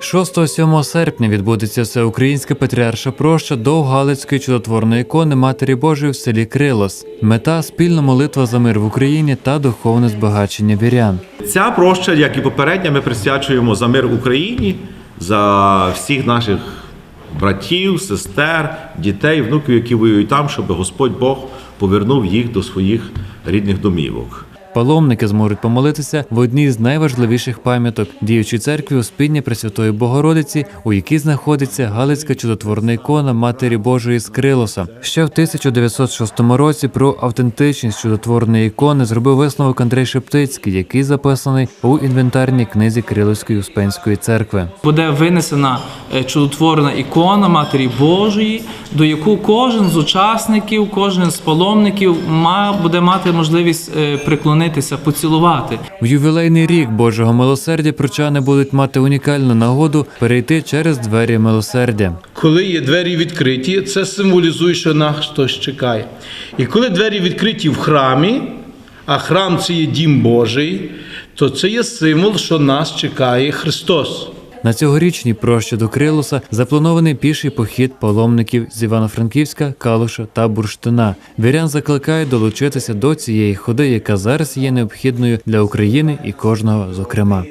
6-7 серпня відбудеться всеукраїнська патріарша проща до Галицької чудотворної ікони Матері Божої в селі Крилос. Мета спільна молитва за мир в Україні та духовне збагачення вірян. Ця проща, як і попередня, ми присвячуємо за мир в Україні, за всіх наших братів, сестер, дітей, внуків, які воюють там, щоб Господь Бог повернув їх до своїх рідних домівок. Паломники зможуть помолитися в одній з найважливіших пам'яток діючої церкви Успіння Пресвятої Богородиці, у якій знаходиться Галицька чудотворна ікона Матері Божої з Крилоса. Ще в 1906 році про автентичність чудотворної ікони зробив висновок Андрей Шептицький, який записаний у інвентарній книзі Криловської Успенської церкви. буде винесена е, чудотворна ікона Матері Божої, до яку кожен з учасників, кожен з паломників буде мати можливість е, приклонитися, поцілувати. В ювілейний рік Божого милосердя прочани будуть мати унікальну нагоду перейти через двері милосердя. Коли є двері відкриті, це символізує, що нас хтось чекає. І коли двері відкриті в храмі, а храм це є дім Божий, то це є символ, що нас чекає Христос. На цьогорічній прощі до Крилуса запланований піший похід паломників з Івано-Франківська, Калуша та Бурштина. Вірян закликає долучитися до цієї ходи, яка зараз є необхідною для України і кожного зокрема.